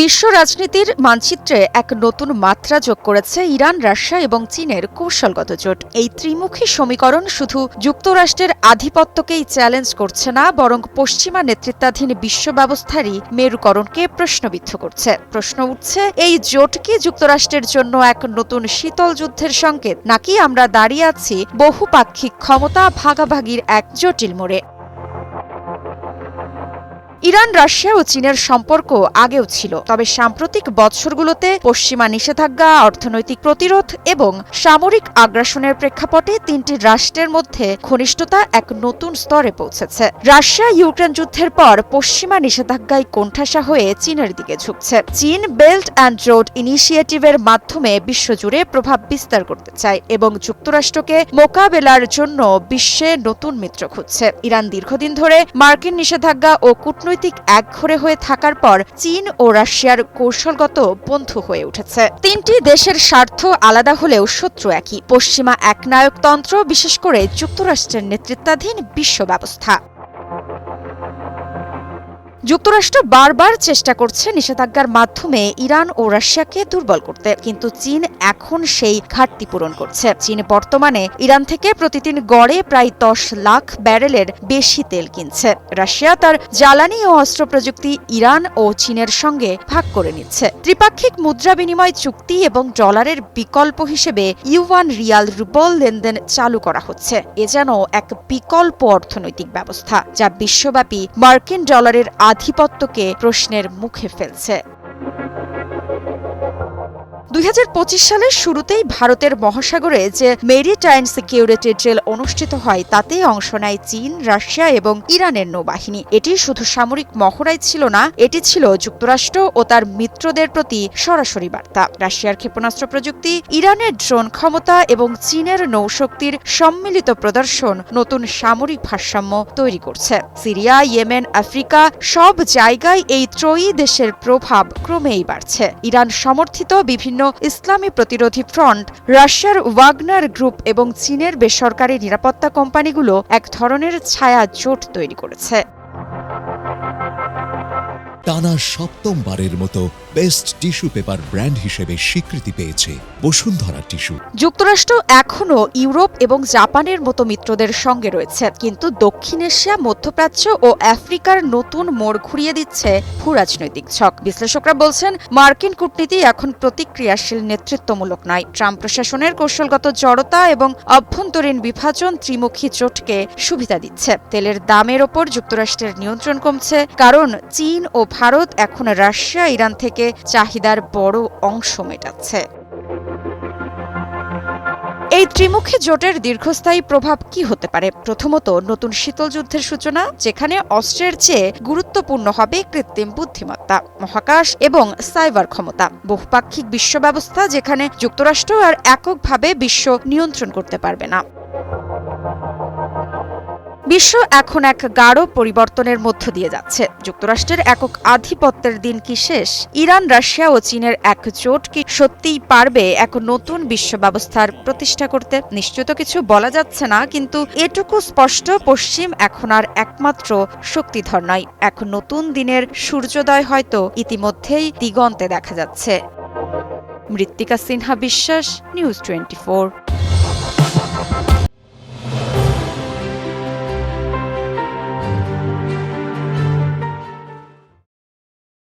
বিশ্ব রাজনীতির মানচিত্রে এক নতুন মাত্রা যোগ করেছে ইরান, রাশিয়া এবং চীনের কৌশলগত জোট। এই ত্রিমুখী সমীকরণ শুধু যুক্তরাষ্ট্রের আধিপত্যকেই চ্যালেঞ্জ করছে না, বরং পশ্চিমা নেতৃত্বাধীন বিশ্ব ব্যবস্থারই মেরুকরণকে প্রশ্নবিদ্ধ করছে। প্রশ্ন উঠছে, এই জোট কি যুক্তরাষ্ট্রের জন্য এক নতুন শীতল যুদ্ধের সংকেত, নাকি আমরা দাঁড়িয়ে আছি বহুপাক্ষিক ক্ষমতা ভাগাভাগির এক জটিল মোড়ে? ইরান, রাশিয়া ও চীনের সম্পর্ক আগেও ছিল, তবে সাম্প্রতিক বৎসরগুলোতে পশ্চিমা নিষেধাজ্ঞা, অর্থনৈতিক প্রতিরোধ এবং সামরিক আগ্রাসনের প্রেক্ষাপটে তিনটি রাষ্ট্রের মধ্যে ঘনিষ্ঠতা এক নতুন স্তরে পৌঁছেছে। রাশিয়া ইউক্রেন যুদ্ধের পর পশ্চিমা নিষেধাজ্ঞায় কোণঠাসা হয়ে চীনের দিকে ঝুঁকছে। চীন বেল্ট অ্যান্ড রোড ইনিশিয়েটিভের মাধ্যমে বিশ্বজুড়ে প্রভাব বিস্তার করতে চায় এবং যুক্তরাষ্ট্রকে মোকাবেলার জন্য বিশ্বে নতুন মিত্র খুঁজছে। ইরান দীর্ঘদিন ধরে মার্কিন নিষেধাজ্ঞা ও কূটনৈতিক একঘরে হয়ে থাকার পর চীন ও রাশিয়ার কৌশলগত বন্ধু হয়ে উঠেছে। তিনটি দেশের স্বার্থ আলাদা হলেও শত্রু একই। পশ্চিমা একনায়কতন্ত্র, বিশেষ করে যুক্তরাষ্ট্রের নেতৃত্বাধীন বিশ্ব ব্যবস্থা। যুক্তরাষ্ট্র বারবার চেষ্টা করছে নিষেধাজ্ঞার মাধ্যমে ইরান ও রাশিয়াকে দুর্বল করতে, কিন্তু চীন এখন সেই ঘাটতি পূরণ করছে। চীন বর্তমানে ইরান থেকে প্রতিদিন গড়ে প্রায় দশ লাখ ব্যারেলের বেশি তেল কিনছে। রাশিয়া তার জ্বালানি ও অস্ত্র প্রযুক্তি ইরান ও চীনের সঙ্গে ভাগ করে নিচ্ছে। ত্রিপাক্ষিক মুদ্রা বিনিময় চুক্তি এবং ডলারের বিকল্প হিসেবে ইউয়ান রিয়াল রুবল লেনদেন চালু করা হচ্ছে। এ যেন এক বিকল্প অর্থনৈতিক ব্যবস্থা, যা বিশ্বব্যাপী মার্কিন ডলারের আধিপত্যকে প্রশ্নের মুখে ফেলছে। দুই হাজার পঁচিশ সালের শুরুতেই ভারতের মহাসাগরে যে মেরিটাইম সিকিউরিটি ড্রিল অনুষ্ঠিত হয় তাতে অংশ নেয় চীন, রাশিয়া এবং ইরানের নৌবাহিনী। এটি শুধু সামরিক মহড়াই ছিল না, এটি ছিল যুক্তরাষ্ট্র ও তার মিত্রদের প্রতি সরাসরি বার্তা। রাশিয়ার ক্ষেপণাস্ত্র প্রযুক্তি, ইরানের ড্রোন ক্ষমতা এবং চীনের নৌশক্তির সম্মিলিত প্রদর্শন নতুন সামরিক ভারসাম্য তৈরি করছে। সিরিয়া, ইয়েমেন, আফ্রিকা সব জায়গায় এই ত্রয়ী দেশের প্রভাব ক্রমেই বাড়ছে। ইরান সমর্থিত বিভিন্ন ইসলামী প্রতিরোধী ফ্রন্ট, রাশিয়ার ওয়াগনার গ্রুপ এবং চীনের বেসরকারি নিরাপত্তা কোম্পানিগুলো এক ধরনের ছায়া জোট তৈরি করেছে। টানা সপ্তমবারের মতো বেস্ট টিস্যু পেপার ব্র্যান্ড হিসেবে স্বীকৃতি পেয়েছে বসুন্ধরা টিস্যু। যুক্তরাষ্ট্র এখনও ইউরোপ এবং জাপানের মতো মিত্রদের সঙ্গে রয়েছে, কিন্তু দক্ষিণ এশিয়া, মধ্যপ্রাচ্য ও আফ্রিকার নতুন মোড় ঘুরিয়ে দিচ্ছে ভূরাজনৈতিক ছক। বিশ্লেষকরা বলছেন, মার্কিন কূটনীতি এখন প্রতিক্রিয়াশীল নেতৃত্বমূলক নয়। ট্রাম্প প্রশাসনের কৌশলগত জড়তা এবং অভ্যন্তরীণ বিভাজন ত্রিমুখী জোটকে সুবিধা দিচ্ছে। তেলের দামের ওপর যুক্তরাষ্ট্রের নিয়ন্ত্রণ কমছে, কারণ চীন ও ভারত, এখন রাশিয়া, ইরান থেকে চাহিদার বড় অংশ মেটাচ্ছে। এই ত্রিমুখী জোটের দীর্ঘস্থায়ী প্রভাব কি হতে পারে? প্রথমত, নতুন শীতল যুদ্ধের সূচনা, যেখানে অস্ত্রের চেয়ে গুরুত্বপূর্ণ হবে কৃত্রিম বুদ্ধিমত্তা, মহাকাশ এবং সাইবার ক্ষমতা। বহুপাক্ষিক বিশ্ব ব্যবস্থা যেখানে যুক্তরাষ্ট্র আর এককভাবে বিশ্ব নিয়ন্ত্রণ করতে পারবে না। বিশ্ব এখন এক গাঢ় পরিবর্তনের মধ্য দিয়ে যাচ্ছে। যুক্তরাষ্ট্রের একক আধিপত্যের দিন কি শেষ? ইরান, রাশিয়া ও চীনের এক জোট কি সত্যিই পারবে এক নতুন বিশ্ব ব্যবস্থার প্রতিষ্ঠা করতে? নিশ্চিত কিছু বলা যাচ্ছে না, কিন্তু এটুকু স্পষ্ট, পশ্চিম এখন আর একমাত্র শক্তিধর নয়। এক নতুন দিনের সূর্যোদয় হয়তো ইতিমধ্যেই দিগন্তে দেখা যাচ্ছে। মৃত্তিকা সিনহা বিশ্বাস, নিউজ টোয়েন্টি